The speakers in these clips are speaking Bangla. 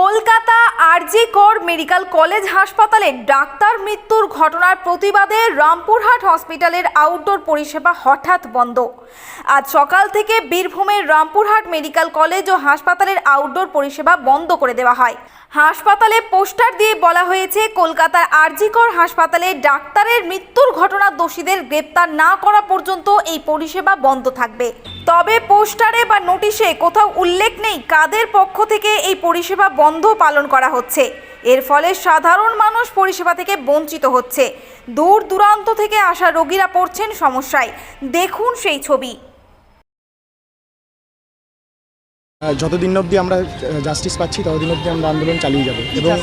কলকাতা আরজি কর মেডিকেল কলেজ হাসপাতালে ডাক্তার মৃত্যুর ঘটনার প্রতিবাদে রামপুরহাট হসপিটালের আউটডোর পরিষেবা হঠাৎ বন্ধ। আজ সকাল থেকে বীরভূমের রামপুরহাট মেডিকেল কলেজ ও হাসপাতালের আউটডোর পরিষেবা বন্ধ করে দেওয়া হয়। হাসপাতালে পোস্টার দিয়ে বলা হয়েছে, কলকাতার আরজিকর হাসপাতালে ডাক্তারের মৃত্যুর ঘটনা দোষীদের গ্রেপ্তার না করা পর্যন্ত এই পরিষেবা বন্ধ থাকবে। তবে পোস্টারে বা নোটিশে কোথাও উল্লেখ নেই কাদের পক্ষ থেকে এই পরিষেবা বন্ধ পালন করা হচ্ছে। এর ফলে সাধারণ মানুষ পরিষেবা থেকে বঞ্চিত হচ্ছে। দূর দূরান্ত থেকে আসা রোগীরা পড়ছেন সমস্যায়। দেখুন সেই ছবি। যতদিন অবধি আমরা জাস্টিস পাচ্ছি ততদিন অবধি আমরা আন্দোলন চালিয়ে যাব। এবং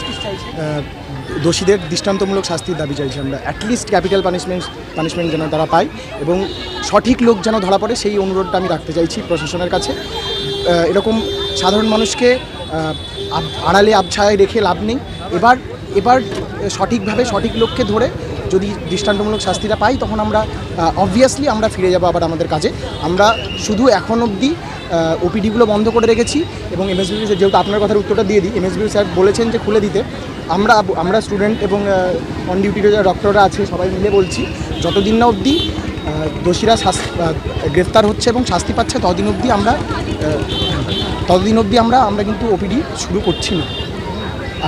দোষীদের দৃষ্টান্তমূলক শাস্তির দাবি চাইছি আমরা। অ্যাটলিস্ট ক্যাপিটাল পানিশমেন্ট পানিশমেন্ট যেন তারা পায় এবং সঠিক লোক যেন ধরা পড়ে সেই অনুরোধটা আমি রাখতে চাইছি প্রশাসনের কাছে। এরকম সাধারণ মানুষকে আব- আড়ালে আবছায় রেখে লাভ নেই। এবার এবার সঠিকভাবে সঠিক লোককে ধরে যদি দৃষ্টান্তমূলক শাস্তিটা পাই তখন আমরা অবভিয়াসলি আমরা ফিরে যাব আবার আমাদের কাজে। আমরা শুধু এখন অবধি ওপিডিগুলো বন্ধ করে রেখেছি এবং এমএসবি যেহেতু আপনার কথার উত্তরটা দিয়ে দিই এমএসবি স্যার বলেছেন যে খুলে দিতে। আমরা আমরা স্টুডেন্ট এবং অন ডিউটির ডক্টররা আছে, সবাই মিলে বলছি, যতদিন না অবধি দোষীরা গ্রেফতার হচ্ছে এবং শাস্তি পাচ্ছে, ততদিন অবধি আমরা ততদিন অবধি আমরা আমরা কিন্তু ওপিডি শুরু করছি না।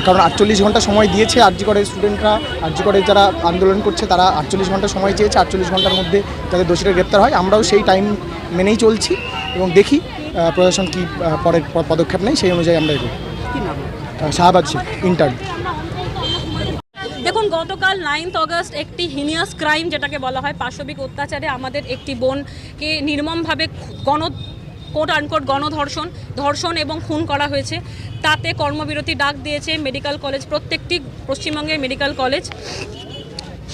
কারণ আটচল্লিশ ঘণ্টা সময় দিয়েছে আরজি করের স্টুডেন্টরা, আরজি করের যারা আন্দোলন করছে, তারা আটচল্লিশ ঘণ্টা সময় চেয়েছে, আটচল্লিশ ঘণ্টার মধ্যে যাতে দোষীরা গ্রেপ্তার হয়। আমরাও সেই টাইম মেনেই চলছি। এবং দেখি প্রশাসন কী পরের পদক্ষেপ নেয় সেই অনুযায়ী আমরা এগোই। শাহবাজ ইন্টার্ন দেখুন গতকাল নাইন্থ অগস্ট একটি হিনিয়াস ক্রাইম যেটাকে বলা হয় পাশবিক অত্যাচারে আমাদের একটি বোনকে নির্মমভাবে গণ কোট আনকোট গণধর্ষণ ধর্ষণ এবং খুন করা হয়েছে। তাতে কর্মবিরতি ডাক দিয়েছে মেডিকেল কলেজ প্রত্যেকটি পশ্চিমবঙ্গের মেডিকেল কলেজ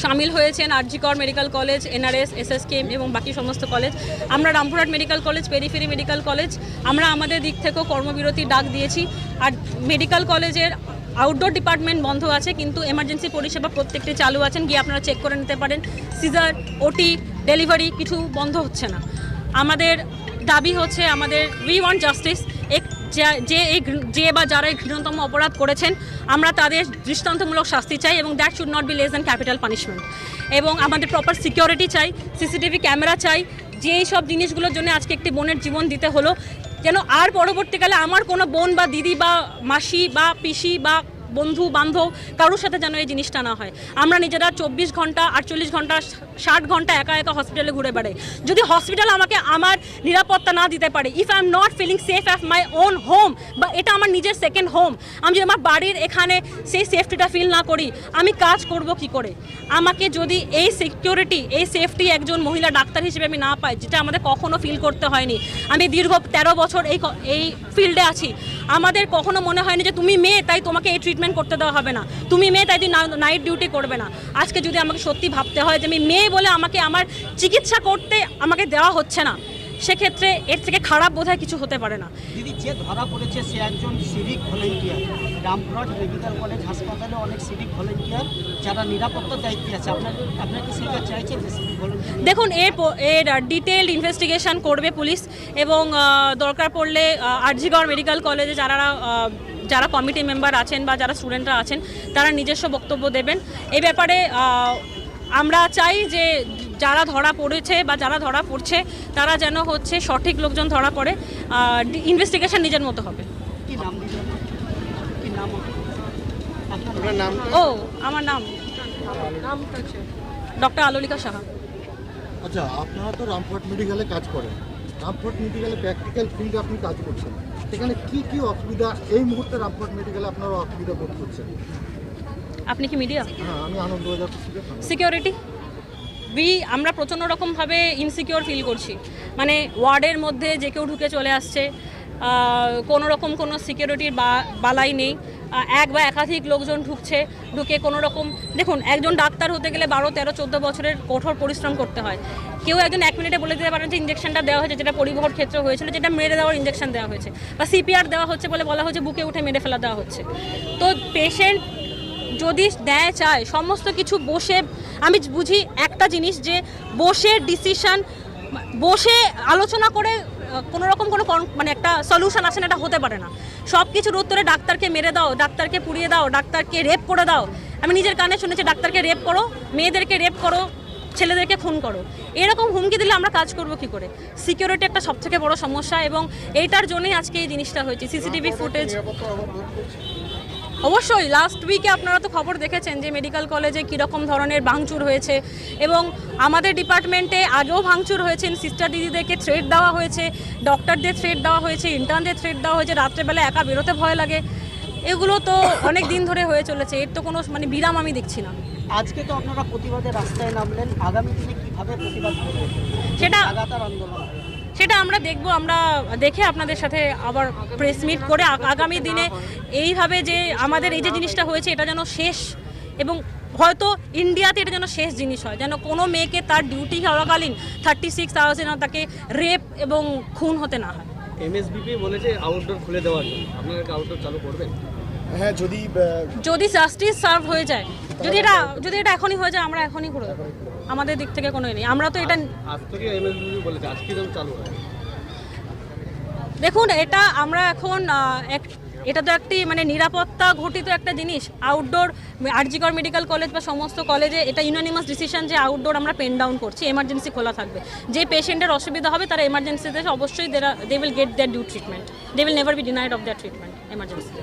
সামিল হয়েছেন RG Kar medical college, NRS SSKM এবং বাকি সমস্ত কলেজ। আমরা Rampurhat medical college, periphery medical college, আমরা আমাদের দিক থেকেও কর্মবিরতি ডাক দিয়েছি। আর মেডিকেল কলেজের আউটডোর ডিপার্টমেন্ট বন্ধ আছে, কিন্তু এমার্জেন্সি পরিষেবা প্রত্যেকটি চালু আছেন, গিয়ে আপনারা চেক করে নিতে পারেন। সিজার ওটি ডেলিভারি কিছু বন্ধ হচ্ছে না। আমাদের দাবি হচ্ছে আমাদের উই ওয়ান্ট জাস্টিস যা- এই যে বা যারা এই ঘৃণতম অপরাধ করেছেন, আমরা তাদের দৃষ্টান্তমূলক শাস্তি চাই এবং that should not be less than capital punishment এবং আমাদের প্রপার সিকিউরিটি চাই সিসিটিভি ক্যামেরা চাই যে সব জিনিসগুলোর জন্য আজকে একটি বোনের জীবন দিতে হলো, যেন আর পরবর্তীকালে আমার কোনো বোন বা দিদি বা মাসি বা পিসি বা বন্ধু, বান্ধব, কারোর সাথে যেন এই জিনিসটা না হয়। আমরা নিজেরা চব্বিশ ঘণ্টা, আটচল্লিশ ঘণ্টা, ষাট ঘণ্টা একা একা হসপিটালে ঘুরে বেড়াই। যদি হসপিটাল আমাকে আমার নিরাপত্তা না দিতে পারে if I am not feeling safe of my own home বা এটা আমার নিজের সেকেন্ড হোম আমি যদি আমার বাড়ির এখানে সেই সেফটিটা ফিল না করি, আমি কাজ করব কি করে? আমাকে যদি এই সিকিউরিটি এই সেফটি একজন মহিলা ডাক্তার হিসেবে আমি না পাই, যেটা আমাদের কখনো ফিল করতে হয়নি, আমি দীর্ঘ তেরো বছর এই এই ফিল্ডে আছি, আমাদের কখনো মনে হয়নি যে তুমি মেয়ে, তাই তোমাকে এই করতে দেওয়া হবে না। তুমি মেয়ে, তাই তুই নাইট ডিউটি করবে না। আজকে যদি আমাকে সত্যি ভাবতে হয় যে আমি মেয়ে বলে আমাকে আমার চিকিৎসা করতে আমাকে দেওয়া হচ্ছে না সেক্ষেত্রে এর থেকে খারাপ বোধহয় কিছু হতে পারে না। দিদি যে ধরা পড়েছে সে একজন civic volunteer Rampurhat medical college হাসপাতালে অনেক সিভিক ভলেন্টিয়ার যারা নিরাপত্তার দায়িত্বে আছে। আপনার আপনার কি সেটা চাইছেন যে সিভিক ভলেন্টিয়ার দেখুন এর এর ডিটেলড ইনভেস্টিগেশন করবে পুলিশ এবং দরকার পড়লে আরজিগড় মেডিকেল কলেজে যারা যারা কমিটি মেম্বার আছেন বা যারা স্টুডেন্টরা আছেন তারা নিজস্ব বক্তব্য দেবেন। এই ব্যাপারে আমরা চাই যে যারা ধরা পড়েছে বা যারা ধরা পড়ছে তারা যেন হচ্ছে সঠিক লোকজন ধরা পড়ে ইনভেস্টিগেশন নিজের মতো হবে। কি নাম কি নাম আপনার? নাম? ও আমার নাম। ডক্টর আলোলিকা সাহা। আচ্ছা আপনারা তো রামপুরহাট মেডিকেলে কাজ করেন। রামপুরহাট মেডিকেলে প্র্যাকটিক্যাল ফিল্ডে আপনি কাজ করছেন। সেখানে কি কি অসুবিধা? এই মুহূর্তে রামপুরহাট মেডিকেলে আপনারা অসুবিধা বোধ করছেন? আপনি কি মিডিয়া হ্যাঁ আমি আনন্দবাজার সিকিউরিটি উই আমরা প্রচণ্ড রকমভাবে ইনসিকিওর ফিল করছি। মানে ওয়ার্ডের মধ্যে যে কেউ ঢুকে চলে আসছে কোনো রকম কোনো সিকিউরিটির বা, বালাই নেই। এক বা একাধিক লোকজন ঢুকছে, ঢুকে কোনো রকম, দেখুন, একজন ডাক্তার হতে গেলে বারো, তেরো, চোদ্দ বছরের কঠোর পরিশ্রম করতে হয়। কেউ একজন এক মিনিটে বলে দিতে পারেন যে ইঞ্জেকশনটা দেওয়া হয়েছে, যেটা পরিবহন ক্ষেত্রে হয়েছিল, যেটা মেরে দেওয়ার ইঞ্জেকশন দেওয়া হয়েছে। বা সিপিআর দেওয়া হচ্ছে বলে বলা হচ্ছে বুকে উঠে মেরে ফেলা দেওয়া হচ্ছে। তো পেশেন্ট যদি ন্যায় চায়, সমস্ত কিছু বসে আমি বুঝি একটা জিনিস যে বসে ডিসিশন বসে আলোচনা করে কোনো রকম কোনো মানে একটা সলিউশন আছে না, এটা হতে পারে না। সব কিছুর উত্তরে ডাক্তারকে মেরে দাও, ডাক্তারকে পুড়িয়ে দাও, ডাক্তারকে রেপ করে দাও। আমি নিজের কানে শুনেছি, ডাক্তারকে রেপ করো, মেয়েদেরকে রেপ করো, ছেলেদেরকে খুন করো। এরকম হুমকি দিলে আমরা কাজ করব কি করে? সিকিউরিটি একটা সবথেকে বড় সমস্যা এবং এইটার জন্যই আজকে এই জিনিসটা হয়েছে। সিসিটিভি ফুটেজ অবশ্যই লাস্ট উইকে আপনারা তো খবর দেখেছেন যে মেডিকেল কলেজে কীরকম ধরনের ভাঙচুর হয়েছে এবং আমাদের ডিপার্টমেন্টে আগেও ভাঙচুর হয়েছেন সিস্টার দিদিদেরকে থ্রেড দেওয়া হয়েছে ডক্টরদের থ্রেড দেওয়া হয়েছে ইন্টার্নদের থ্রেড দেওয়া হয়েছে রাত্রেবেলা একা বেরোতে ভয় লাগে। এগুলো তো অনেক দিন ধরে হয়ে চলেছে এর তো কোনো মানে বিরাম আমি দেখছি না। আজকে তো আপনারা প্রতিবাদে রাস্তায় নামলেন আগামী দিনে কীভাবে প্রতিবাদ সেটা আন্দোলন। সেটা আমরা দেখব আমরা দেখে আপনাদের সাথে আবার প্রেস মিট করে আগামী দিনে এইভাবে যে আমাদের এই যে জিনিসটা হয়েছে এটা যেন শেষ এবং হয়তো ইন্ডিয়াতে এটা যেন শেষ জিনিস হয় যেন কোনো মেয়েকে তার ডিউটি চলাকালীন থার্টি সিক্স আওয়ার্স যেন তাকে রেপ এবং খুন হতে না হয়। এমএসবিপি বলেছে আউটডোর খুলে দেওয়ার জন্য। আপনারা কি আউটডোর চালু করবেন? হ্যাঁ যদি যদি জাস্টিস সার্ভ হয়ে যায় যদি এটা যদি এটা এখনই হয়ে যায় আমরা এখনই করে দেবো। আমাদের দিক থেকে কোনো নেই। আমরা তো এটা দেখুন এটা আমরা এখন এক এটা তো একটি মানে নিরাপত্তা ঘটিত একটা জিনিস। আউটডোর আরজিকর মেডিকেল কলেজ বা সমস্ত কলেজে এটা ইউনানিমাস ডিসিশন যে আউটডোর আমরা পেন ডাউন করছি এমার্জেন্সি খোলা থাকবে। যে পেশেন্টের অসুবিধা হবে তারা এমার্জেন্সিতে অবশ্যই they will get their due treatment they will never be denied of their treatment এমার্জেন্সিতে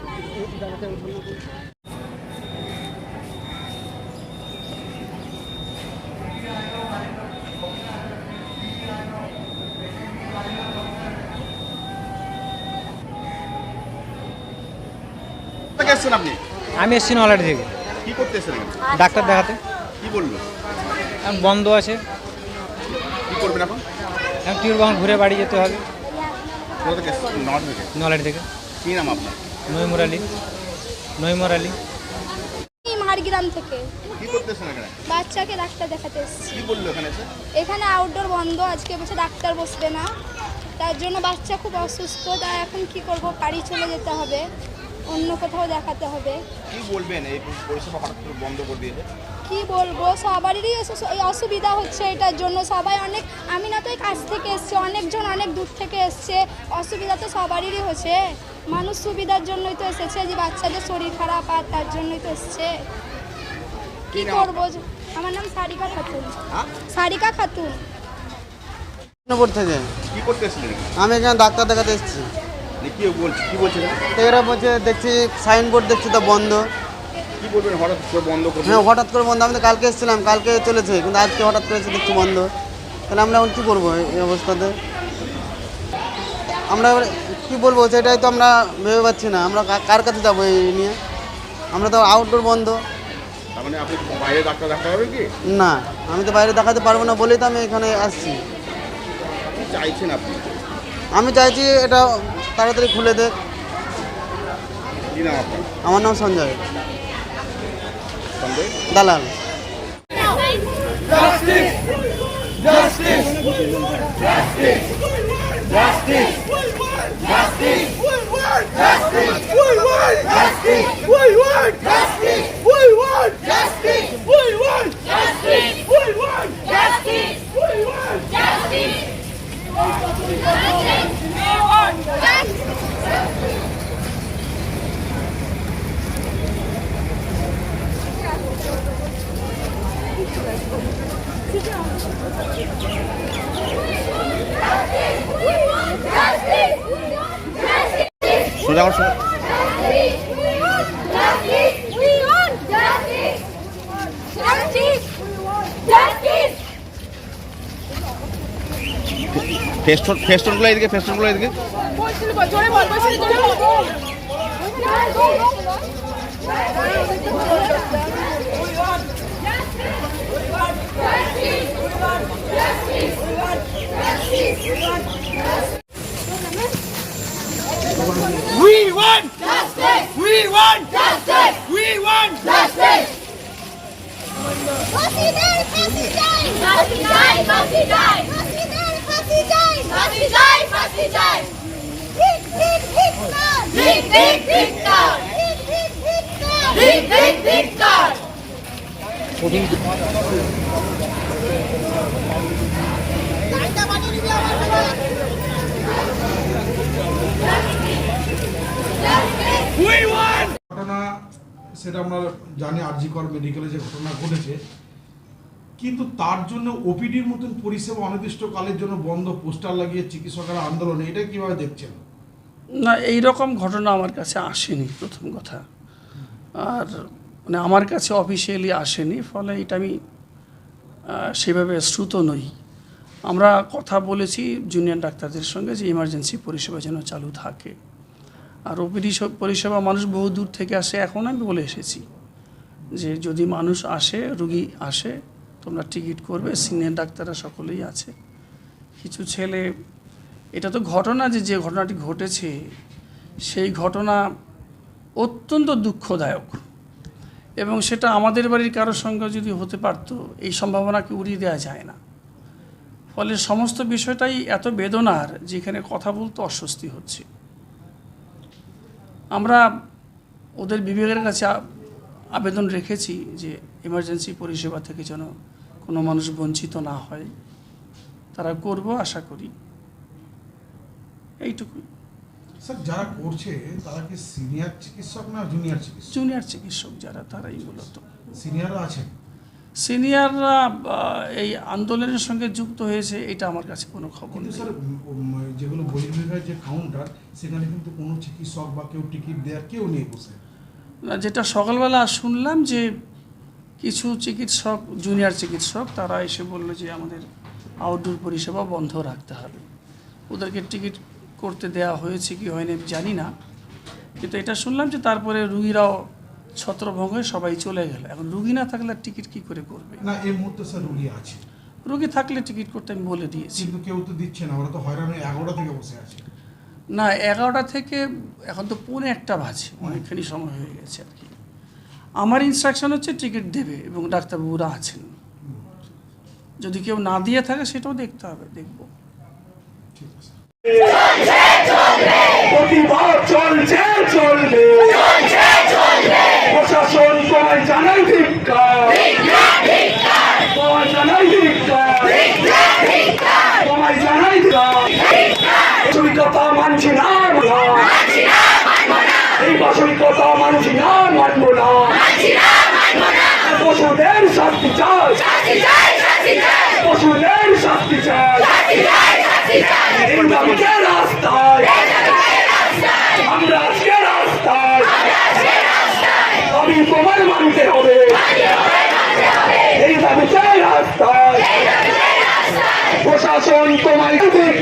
এসেছেন আপনি? আমি এসেছি নলাটি থেকে। কি করতে এসেছেন? ডাক্তার দেখাতে। কি বলল? এখন বন্ধ আছে। কি করবেন এখন? এখন টিউরবাহন ঘুরে বাড়ি যেতে হবে। কোথা থেকে এসেছেন? থেকে? নলাটি থেকে। কি নাম আপনার? নৈমুর আলী। নৈমুর আলী। থেকে। কি করতে এখানে? বাচ্চাকে ডাক্তার দেখাতে এসেছি। কি বলল এখানে এখানে আউটডোর বন্ধ আজকে বলছে ডাক্তার বসবে না। তার জন্য বাচ্চা খুব অসুস্থ তা এখন কি করব? বাড়ি চলে যেতে হবে। অন্য কোথাও দেখাতে হবে। কি বলবেন? এই পরিষেবা হঠাৎ করে বন্ধ করে দিয়েছে। কি বলব? সবারই এই অসুবিধা হচ্ছে এটার জন্য। সবাই অনেক আমি না তো এই কাছ থেকে এসছে অনেকজন অনেক দূর থেকে এসছে। অসুবিধা তো সবারই হচ্ছে। মানুষ সুবিধার জন্যই তো এসেছে যে বাচ্চাদের শরীর খারাপ আর তার জন্যই তো এসছে। কি করব? আমার নাম সারিকা খাতুন। হ্যাঁ? সারিকা খাতুন। কি করতে আমি এখানে ডাক্তার দেখাতে এসেছি। কি বলছে কি বলছে তো এরা বলছে দেখছি সাইনবোর্ড দেখছি তো বন্ধ। কি বলবেন হঠাৎ করে বন্ধ হ্যাঁ হঠাৎ করে বন্ধ। আমি তো কালকে এসেছিলাম কালকে চলেছে কিন্তু আজকে হঠাৎ করে এসে দেখছি বন্ধ। তাহলে আমরা এখন কী করব এই- অবস্থাতে? আমরা কী বলব সেটাই তো আমরা ভেবে পাচ্ছি না। আমরা কার কাছে যাব এই নিয়ে? আমরা তো আউটডোর বন্ধ। মানে আপনি বাইরে ডাক্তার দেখাতে কি? না আমি তো বাইরে দেখাতে পারব না বলেই তো আমি এখানে আসছি। চাইছেন আপনি? আমি চাইছি এটা তাড়াতাড়ি খুলে দেখ কি নাম আপনার আমার নাম সঞ্জয় সন্দেহ দালাল সোজা Thank you. ফেস্টন ফেস্টনগুলো এদিকে ফেস্টনগুলো এদিকে। ফাঁসিদের ঘটনা, সেটা আমরা জানি আরজিকর মেডিকেলে যে ঘটনা ঘটেছে। কিন্তু তার জন্য ওপিডির মতন পরিষেবা অনির্দিষ্টকালের জন্য বন্ধ, পোস্টার লাগিয়ে চিকিৎসকের আন্দোলন, এটা কীভাবে দেখছেন? না এই রকম ঘটনা আমার কাছে আসেনি, প্রথম কথা। আর মানে আমার কাছে অফিসিয়ালি আসেনি, ফলে এটা আমি সেভাবে শ্রুত নই। আমরা কথা বলেছি জুনিয়র ডাক্তারদের সঙ্গে যে ইমার্জেন্সি পরিষেবা যেন চালু থাকে। আর ওপিডি পরিষেবা মানুষ বহু দূর থেকে আসে, এখন আমি বলে এসেছি যে যদি মানুষ আসে, রুগী আসে, তোমরা টিকিট করবে সিনিয়র ডাক্তাররা সকলেই আছে। কিছু ছেলে এটা তো ঘটনা যে যে ঘটনাটি ঘটেছে, সেই ঘটনা অত্যন্ত দুঃখদায়ক। এবং সেটা আমাদের বাড়ির কারোর সঙ্গে যদি হতে পারতো, এই সম্ভাবনাকে উড়িয়ে দেওয়া যায় না। ফলে সমস্ত বিষয়টাই এত বেদনার, যেখানে কথা বলতে অস্বস্তি হচ্ছে। আমরা ওদের বিবেকের কাছে আবেদন রেখেছি যে এমার্জেন্সি পরিষেবা থেকে যেন কোনো মানুষ বঞ্চিত না হয়। তারা করব, আশা করি। এইটুকুই। স্যার যারা করছে তারা কি সিনিয়র চিকিৎসক না জুনিয়র চিকিৎসক? জুনিয়র চিকিৎসক যারা তারাই মূলত। সিনিয়ররা আছেন? সিনিয়ররা এই আন্দোলনের সঙ্গে যুক্ত হয়েছে এটা আমার কাছে কোনো খবর নেই। স্যার যেগুলো বহির্বিভাগের যে কাউন্টার সেখানে কিন্তু কোনো চিকিৎসক বা কেউ টিকিট দেওয়ার কেউ নেই বসে। না, যেটা সকালবেলা শুনলাম যে কিছু চিকিৎসক জুনিয়র চিকিৎসক তারা এসে বলল যে আমাদের আউটডোর পরিষেবা বন্ধ রাখতে হবে। ওদেরকে টিকিট করতে দেওয়া হয়েছে কি হয়নি আমি জানি না। কিন্তু এটা শুনলাম যে তারপরে রুগীরাও ছত্রভঙ্গ হয়ে সবাই চলে গেল। এখন রুগী না থাকলে টিকিট কী করে করবে? না এই মুহূর্তে স্যার রুগী আছে। রুগী থাকলে টিকিট করতে আমি বলে দিয়েছি। কিন্তু কেউ তো দিচ্ছে না ওরা তো হয়রান হয়ে এগারোটা থেকে বসে আছে। না এগারোটা থেকে এখন তো পৌনে একটা বাজে অনেকখানি সময় হয়ে গেছে আর কি। আমার ইনস্ট্রাকশন হচ্ছে টিকিট দেবে এবং ডাক্তারবাবুরা আছেন। যদি কেউ না দিয়ে থাকে সেটাও দেখতে হবে দেখব। ঠিক আছে। প্রতিবাদ চলছে, চলবে। প্রশাসন তোমায় জানাই ধিক্কার। তোমায় জানাই ধিক্কার। তোমায় জানাই বাস্তবিকতা মানছি না। এই বাস্তবিকতা মানছি না মানব না। পশুদের শাস্তি চাই। পশুদের শাস্তি চাই। দাবি তোমার মানতে হবে এই দাবিতে রাস্তায় প্রশাসন ঠিক ঠিক